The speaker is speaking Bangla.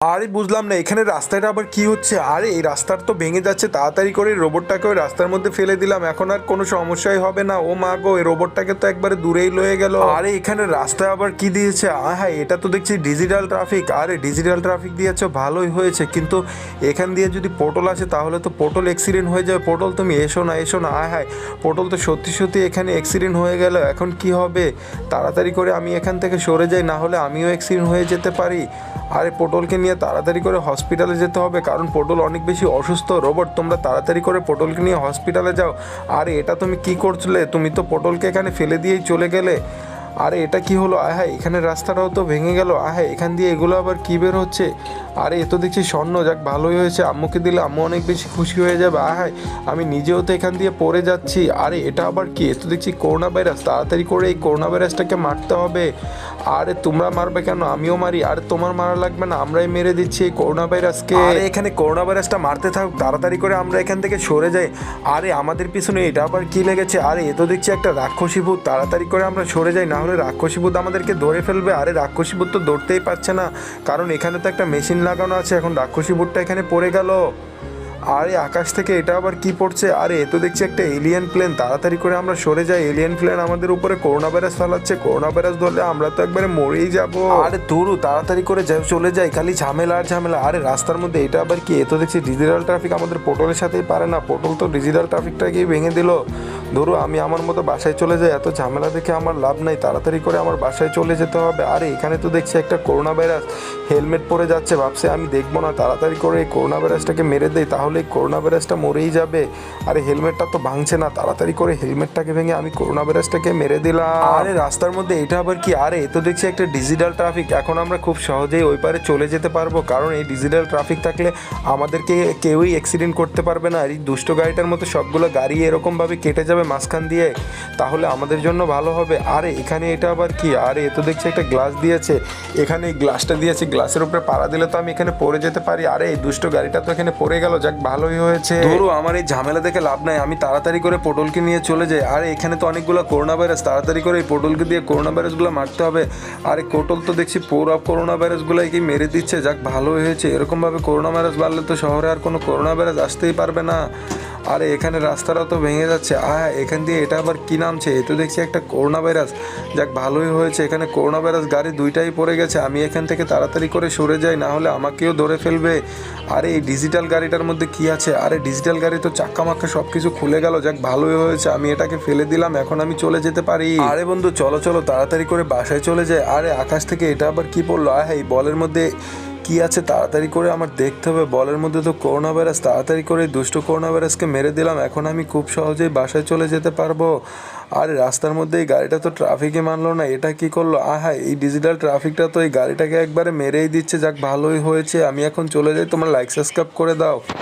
আরে বুঝলাম না, এখানে রাস্তাটা আবার কি হচ্ছে? আরে, এই রাস্তার তো ভেঙে যাচ্ছে, তাড়াতাড়ি করে রোবটটাকে ওই রাস্তার মধ্যে ফেলে দিলাম, এখন আর কোনো সমস্যাই হবে না। ও মা গো, এই রোবটটাকে তো একবারে দূরেই লয়ে গেল। আরে, এখানে রাস্তায় আবার কি দিয়েছে? হ্যাঁ এটা তো দেখছি ডিজিটাল ট্রাফিক আরে ডিজিটাল ট্রাফিক দিয়েছে, ভালোই হয়েছে, কিন্তু এখান দিয়ে যদি পটল আসে, তাহলে তো পটল অ্যাক্সিডেন্ট হয়ে যাবে। পটল তুমি এসো না এসো না, আয় হায়। পটল তো সত্যি সত্যি এখানে অ্যাক্সিডেন্ট হয়ে গেল, এখন কি হবে? তাড়াতাড়ি করে আমি এখান থেকে সরে যাই, না হলে আমিও অ্যাক্সিডেন্ট হয়ে যেতে পারি। আরে পটলকে নিয়ে তাড়াতাড়ি করে হসপিটালে যেতে হবে, কারণ পটল অনেক বেশি অসুস্থ। রোবট, তোমরা তাড়াতাড়ি করে পটলকে নিয়ে হসপিটালে যাও। আরে, এটা তুমি কি করছিলে? তুমি তো পটলকে এখানে ফেলে দিয়েই চলে গেলে। আরে, এটা কি হলো? আহ এখানে রাস্তাটাও তো ভেঙে গেল। আহ এখান দিয়ে এগুলো আবার কী বের হচ্ছে? আরে, এ তো দেখছি স্বর্ণ। যাক, ভালোই হয়েছে। আম্মুকে দিলে আম্মু অনেক বেশি খুশি হয়ে যাবে। আয় হায় আমি নিজেও তো এখান দিয়ে পড়ে যাচ্ছি। আরে, এটা আবার কি? এ তো দেখছি করোনা ভাইরাস তাড়াতাড়ি করে এই করোনা ভাইরাসটাকে মারতে হবে। আরে, তোমরা মারবে কেন? আমিও মারি। আরে, তোমার মারা লাগবে না। আমরাই মেরে দিচ্ছি এই করোনা ভাইরাসকে আরে, এখানে করোনা ভাইরাসটা মারতে থাক তাড়াতাড়ি করে আমরা এখান থেকে সরে যাই। আরে, আমাদের পিছনে এটা আবার কি লেগেছে? আরে, এ তো দেখছি একটা রাক্ষসী ভূত। তাড়াতাড়ি করে আমরা সরে যাই। না হলে রাক্ষসী ভূত আমাদেরকে ধরে ফেলবে। আরে, রাক্ষসী ভূত তো ধরতেই পারছে না। কারণ এখানে তো একটা মেশিন লাগানো আছে এখন রাক্ষসী বুটটা এখানে পড়ে গেল। আরে আকাশ থেকে এটা আবার কি পড়ছে? আরে, এ তো দেখছি একটা এলিয়েন প্লেন তাড়াতাড়ি করে আমরা সরে যাই। এলিয়েন প্লেন আমাদের উপরে করোনা ভাইরাস ফেলাচ্ছে। করোনা ভাইরাস ধরলে আমরা তো একবারে মরেই যাব। আরে দূরু, তাড়াতাড়ি করে চলে যাই। খালি ঝামেলা আর ঝামেলা। আরে রাস্তার মধ্যে এটা আবার কি? এ তো দেখছি ডিজিটাল ট্রাফিক আমাদের পটলের সাথেই পারে না। পটল তো ডিজিটাল ট্রাফিকটাকেই ভেঙে দিল। ধরো, আমি আমার মতো বাসায় চলে যাই। এত ঝামেলা দেখে আমার লাভ নাই। তাড়াতাড়ি করে আমার বাসায় চলে যেতে হবে। আরে, এখানে তো দেখছি একটা করোনা ভাইরাস হেলমেট পরে যাচ্ছে। ভাবছে আমি দেখব না। তাড়াতাড়ি করে এই করোনা ভাইরাসটাকে মেরে দেই। তাহলে এই করোনা ভাইরাসটা মরেই যাবে। আরে হেলমেটটা তো ভাঙছে না, তাড়াতাড়ি করে হেলমেটটাকে ভেঙে আমি করোনা ভাইরাসটাকে মেরে দিলাম। আরে রাস্তার মধ্যে এটা আবার কি? আরে তো দেখছি একটা ডিজিটাল ট্রাফিক এখন আমরা খুব সহজেই ওই পারে চলে যেতে পারব। কারণ এই ডিজিটাল ট্রাফিক থাকলে আমাদেরকে কেউই অ্যাক্সিডেন্ট করতে পারবে না। আর এই দুষ্ট গাড়িটার মতো সবগুলো গাড়ি এরকমভাবে কেটে যাবে মাঝখান দিয়ে। তাহলে আমাদের জন্য ভালো হবে। আরে, এখানে এটা আবার কি? আরে, এ তো দেখছি একটা গ্লাস দিয়েছে। এখানে এই গ্লাসটা দিয়েছে। গ্লাসের উপরে পাড়া দিলে তো আমি এখানে পড়ে যেতে পারি। আরে, এই দুষ্ট গাড়িটা তো এখানে পড়ে গেল। যাক ভালোই হয়েছে। ধরো, আমার এই ঝামেলা দেখে লাভ নাই। আমি তাড়াতাড়ি করে পটলকে নিয়ে চলে যাই। আর, এখানে তো অনেকগুলো করোনা ভাইরাস তাড়াতাড়ি করে এই পটলকে দিয়ে করোনা ভাইরাসগুলো মারতে হবে। আর এই কোটল তো দেখছি পুরো করোনা ভাইরাসগুলোই কি মেরে দিচ্ছে। যাক, ভালোই হয়েছে। এরকমভাবে করোনা ভাইরাস বাড়লে তো শহরে আর কোনো করোনা ভাইরাস আসতেই পারবে না। আরে, এখানে রাস্তাটা তো ভেঙে যাচ্ছে। আয়, এখান দিয়ে এটা আবার কি নামছে? এ তো দেখছি একটা করোনা ভাইরাস যাক, ভালোই হয়েছে। এখানে করোনা ভাইরাস গাড়ি দুইটাই পড়ে গেছে। আমি এখান থেকে তাড়াতাড়ি করে সরে যাই, না হলে আমাকেও ধরে ফেলবে। আরে, এই ডিজিটাল গাড়িটার মধ্যে কি আছে? আরে, ডিজিটাল গাড়ি তো চাক্কা মাক্কা সব কিছু খুলে গেল। যাক, ভালোই হয়েছে। আমি এটাকে ফেলে দিলাম। এখন আমি চলে যেতে পারি। আরে বন্ধু, চলো চলো, তাড়াতাড়ি করে বাসায় চলে যায় আরে, আকাশ থেকে এটা আবার কি পড়ল? আয়, এই বলের মধ্যে কি আছে তাড়াতাড়ি করে আমার দেখতে হবে। বলের মধ্যে তো করোনা ভাইরাস তাড়াতাড়ি করে দুষ্ট করোনা ভাইরাসকে মেরে দিলাম। এখন আমি খুব সহজেই বাসায় চলে যেতে পারব। আর রাস্তার মধ্যে এই গাড়িটা তো ট্রাফিকে মানলো না, এটা কি করল? আহা, এই ডিজিটাল ট্রাফিকটা তো এই গাড়িটাকে একবারে মেরেই দিচ্ছে। যাক, ভালোই হয়েছে। আমি এখন চলে যাই, তোমার লাইক সাবস্ক্রাইব করে দাও।